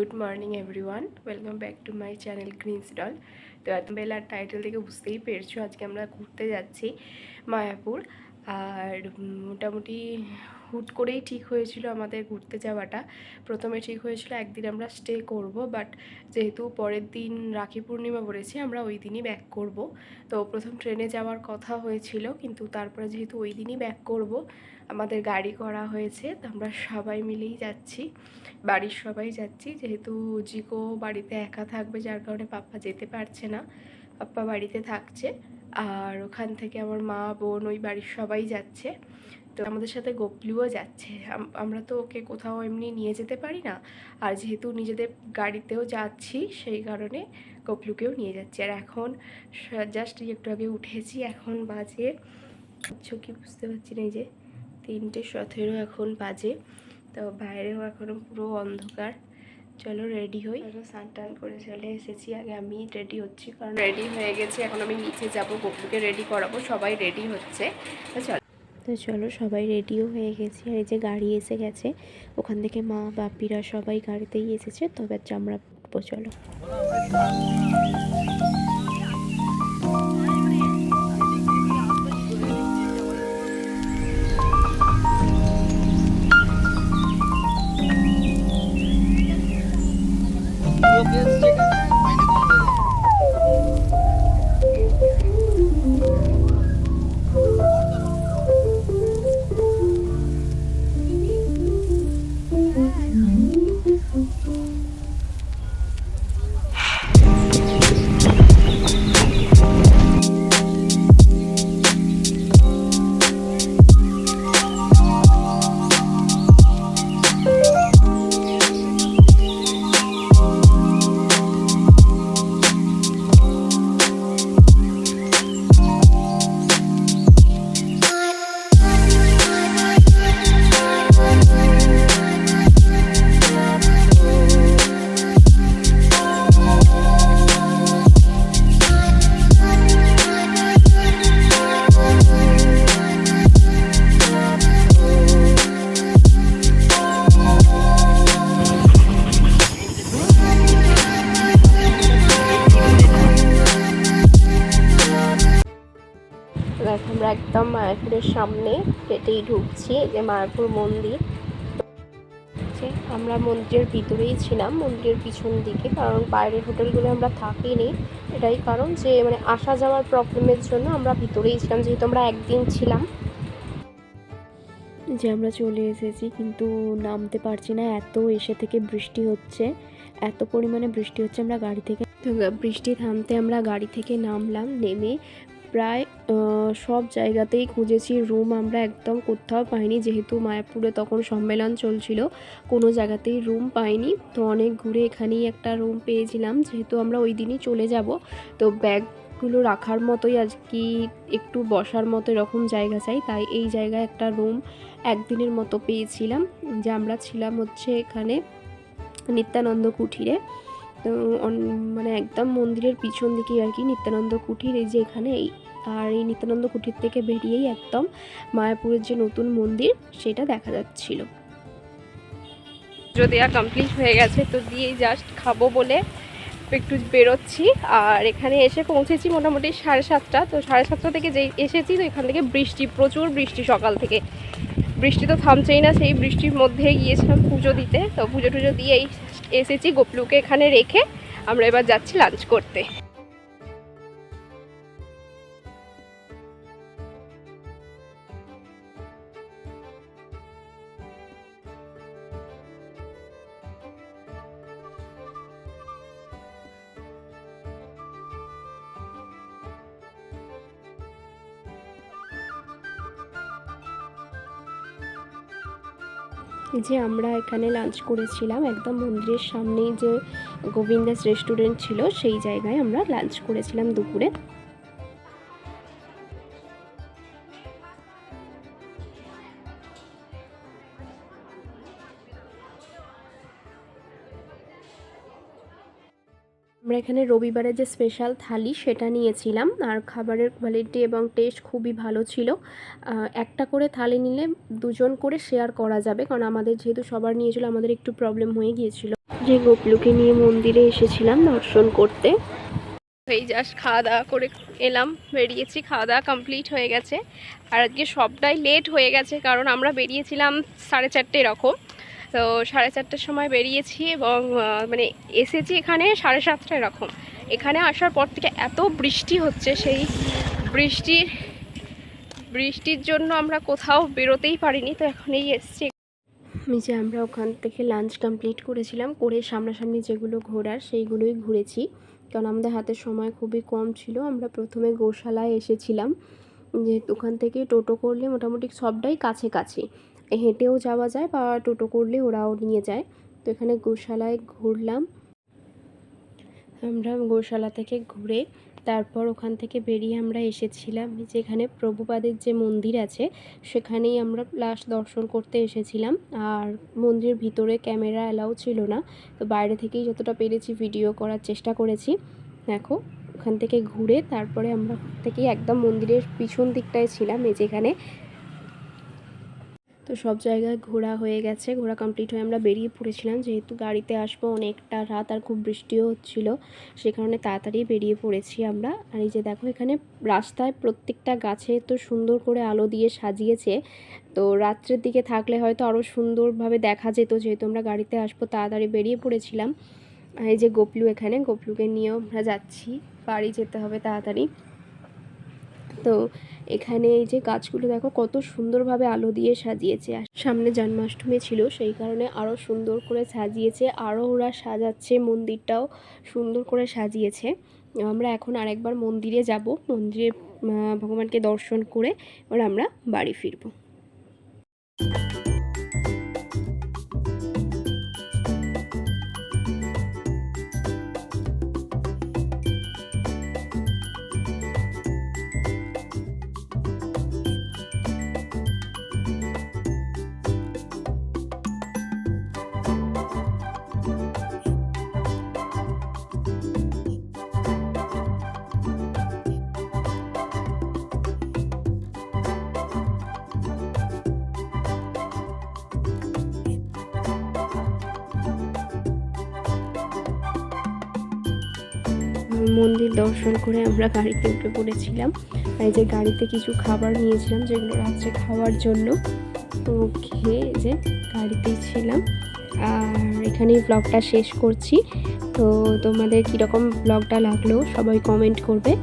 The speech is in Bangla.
Good morning everyone welcome back to my channel green stall তো এত বেলার টাইটেল থেকে বুঝতেই পেরেছ, আজকে আমরা ঘুরতে যাচ্ছি মায়াপুর। আর মোটামুটি হুট করেই ঠিক হয়েছিল আমাদের ঘুরতে যাওয়াটা। প্রথমে ঠিক হয়েছিল একদিন আমরা স্টে করব বাট যেহেতু পরের দিন রাখি পূর্ণিমা পড়েছে আমরা ওই দিনই ব্যাক করব। তো প্রথম ট্রেনে যাওয়ার কথা হয়েছিল, কিন্তু তারপরে যেহেতু ওই দিনই ব্যাক করব, আমাদের গাড়ি করা হয়েছে, তো আমরা সবাই মিলেই যাচ্ছি, বাড়ির সবাই যাচ্ছি। যেহেতু জিকো বাড়িতে একা থাকবে, যার কারণে পাপ্পা যেতে পারছে না, পাপ্পা বাড়িতে থাকছে, আর ওখান থেকে আমার মা, বোন, ওই বাড়ির সবাই যাচ্ছে। তো আমাদের সাথে গোপলুও যাচ্ছে। আমরা তো ওকে কোথাও এমনি নিয়ে যেতে পারি না। আর যেহেতু নিজেদের গাড়িতেও যাচ্ছি সেই কারণে গোপলুকেও নিয়ে যাচ্ছি। আর এখন জাস্ট একটু আগে উঠেছি এখন বাজে কি বুঝতে পারছি না এই যে তিনটে সতেরো এখন বাজে তো বাইরেও এখনও পুরো অন্ধকার। চলো রেডি হই। স্নান টান করে চলে এসেছি। আগে আমি রেডি হচ্ছি কারণ রেডি হয়ে গেছি এখন আমি নিচে যাব গপুকে রেডি করাবো সবাই রেডি হচ্ছে। তো চলো। তো চলো, সবাই রেডিও হয়ে গেছি। আর এই যে গাড়ি এসে গেছে, ওখান থেকে মা, বাপিরা সবাই গাড়িতেই এসেছে। তবে আমরা উঠবো, চলো। পেজ যেখানে মায়াপুরের সামনে হেঁটেই ঢুকছি, যে মায়াপুর মন্দির। আমরা মন্দিরের ভিতরেই ছিলাম, মন্দিরের পিছন দিকে, কারণ বাইরের হোটেলগুলো আমরা থাকিনি। এটাই কারণ যে মানে আসা যাওয়ার প্রবলেমের জন্য আমরা ভিতরেই ছিলাম, যেহেতু আমরা একদিন ছিলাম। যে আমরা চলে এসেছি, কিন্তু নামতে পারছি না, এত এসে থেকে বৃষ্টি হচ্ছে, এত পরিমাণে বৃষ্টি হচ্ছে, আমরা গাড়ি থেকে বৃষ্টি থামতে আমরা গাড়ি থেকে নামলাম, নেমে প্রায় সব জায়গাতেই খুঁজেছি। রুম আমরা একদম কোথাও পাইনি। যেহেতু মায়াপুরে তখন সম্মেলন চলছিল, কোনো জায়গাতেই রুম পাইনি। তো অনেক ঘুরে এখানেই একটা রুম পেয়েছিলাম। যেহেতু আমরা ওই দিনই চলে যাব, তো ব্যাগগুলো রাখার মতোই আজ কি একটু বসার মতো এরকম জায়গা চাই। তাই এই জায়গায় একটা রুম একদিনের মতো পেয়েছিলাম। যে আমরা ছিলাম হচ্ছে এখানে নিত্যানন্দ কুঠিরে। মানে একদম মন্দিরের পিছন দিকেই আর কি নিত্যানন্দ কুঠির, এই যে এখানে আর এই নিত্যানন্দ কুঠির থেকে বেরিয়েই একদম মায়াপুরের যে নতুন মন্দির, সেটা দেখা যাচ্ছিল। যদি আর কমপ্লিট হয়ে গেছে, তো দিয়েই জাস্ট খাব বলে একটু বেরোচ্ছি। আর এখানে এসে পৌঁছেছি মোটামুটি সাড়ে সাতটা। তো সাড়ে সাতটা থেকে যেই এসেছি, তো এখান থেকে বৃষ্টি, প্রচুর বৃষ্টি সকাল থেকে। বৃষ্টি তো থামছেই না, সেই বৃষ্টির মধ্যে গিয়েছিলাম পুজো দিতে। তো পুজো টুজো দিয়েই এসেছি গোপলুকে এখানে রেখে। আমরা এবার যাচ্ছি লাঞ্চ করতে। যে আমরা এখানে লাঞ্চ করেছিলাম, একদম মন্দিরের সামনেই যে গোবিন্দাস রেস্টুরেন্ট ছিল, সেই জায়গায় আমরা লাঞ্চ করেছিলাম দুপুরে। আমরা এখানে রবিবারের যে স্পেশাল থালি সেটা নিয়েছিলাম। আর খাবারের কোয়ালিটি এবং টেস্ট খুবই ভালো ছিল। একটা করে থালি নিলে দুজন করে শেয়ার করা যাবে। কারণ আমাদের যেহেতু সবার নিয়েছিল, আমাদের একটু প্রবলেম হয়ে গিয়েছিল। যে গোপলুকে নিয়ে মন্দিরে এসেছিলাম দর্শন করতে। এই জাস্ট খাওয়া দাওয়া করে এলাম, বেরিয়েছি। খাওয়া দাওয়া কমপ্লিট হয়ে গেছে। আর আজকে সবটাই লেট হয়ে গেছে, কারণ আমরা বেরিয়েছিলাম সাড়ে চারটে এরকম। তো সাড়ে চারটের সময় বেরিয়েছি এবং মানে এসেছি এখানে সাড়ে সাতটা এরকম। এখানে আসার পর থেকে এত বৃষ্টি হচ্ছে, সেই বৃষ্টির বৃষ্টির জন্য আমরা কোথাও বেরোতেই পারিনি, তো এখন এই এসছি যে আমরা ওখান থেকে লাঞ্চ কমপ্লিট করেছিলাম, করে সামনাসামনি যেগুলো ঘোরার সেইগুলোই ঘুরেছি। কারণ আমাদের হাতে সময় খুবই কম ছিল, আমরা প্রথমে গোশালায় এসেছিলাম। যে ওখান থেকে টোটো করলে মোটামুটি সবটাই কাছে কাছে হেঁটেও যাওয়া যায় বা টোটো করলে ওরাও নিয়ে যায়। তো এখানে গোশালায় ঘুরলাম। আমরা গোশালা থেকে ঘুরে তারপর ওখান থেকে বেরিয়ে আমরা এসেছিলাম। যেখানে প্রভুপাদের যে মন্দির আছে, সেখানেই আমরা লাস্ট দর্শন করতে এসেছিলাম। আর মন্দিরের ভিতরে ক্যামেরা অ্যালাউ ছিল না। তো বাইরে থেকেই যতটা পেরেছি ভিডিও করার চেষ্টা করেছি। দেখো, ওখান থেকে ঘুরে তারপরে আমরা থেকেই একদম মন্দিরের পিছন দিকটায় ছিলাম। এই যেখানে তো সব জায়গায় ঘোরা হয়ে গেছে। ঘোরা কমপ্লিট হয়ে আমরা বেরিয়ে পড়েছিলাম। যেহেতু গাড়িতে আসব অনেকটা রাত আর খুব বৃষ্টিও হচ্ছিল, সে কারণে তাড়াতাড়ি বেরিয়ে পড়েছি আমরা। আর এই যে দেখো এখানে রাস্তায় প্রত্যেকটা গাছে তো সুন্দর করে আলো দিয়ে সাজিয়েছে। তো রাত্রের দিকে থাকলে হয়তো আরও সুন্দরভাবে দেখা যেত, যেহেতু আমরা গাড়িতে আসব তাড়াতাড়ি বেরিয়ে পড়েছিলাম। এই যে গোপলু এখানে, গোপলুকে নিয়েও আমরা যাচ্ছি। বাড়ি যেতে হবে তাড়াতাড়ি। তো এখানে এই যে গাছগুলো দেখো, কত সুন্দরভাবে আলো দিয়ে সাজিয়েছে। আর সামনে জন্মাষ্টমী ছিল, সেই কারণে আরও সুন্দর করে সাজিয়েছে। আরও ওরা সাজাচ্ছে মন্দিরটাও সুন্দর করে সাজিয়েছে। আমরা এখন আরেকবার মন্দিরে যাব। মন্দিরে ভগবানকে দর্শন করে এবার আমরা বাড়ি ফিরবো। মন্দির দর্শন করে আমরা গাড়িতে উঠে পড়েছিলাম। এই যে গাড়িতে কিছু খাবার নিয়েছিলাম, যেগুলো রাত্রে খাওয়ার জন্য। তো খেয়ে যে গাড়িতেই ছিলাম। আর এখানেই ব্লগটা শেষ করছি। তো তোমাদের কীরকম ব্লগটা লাগল সবাই কমেন্ট করবে।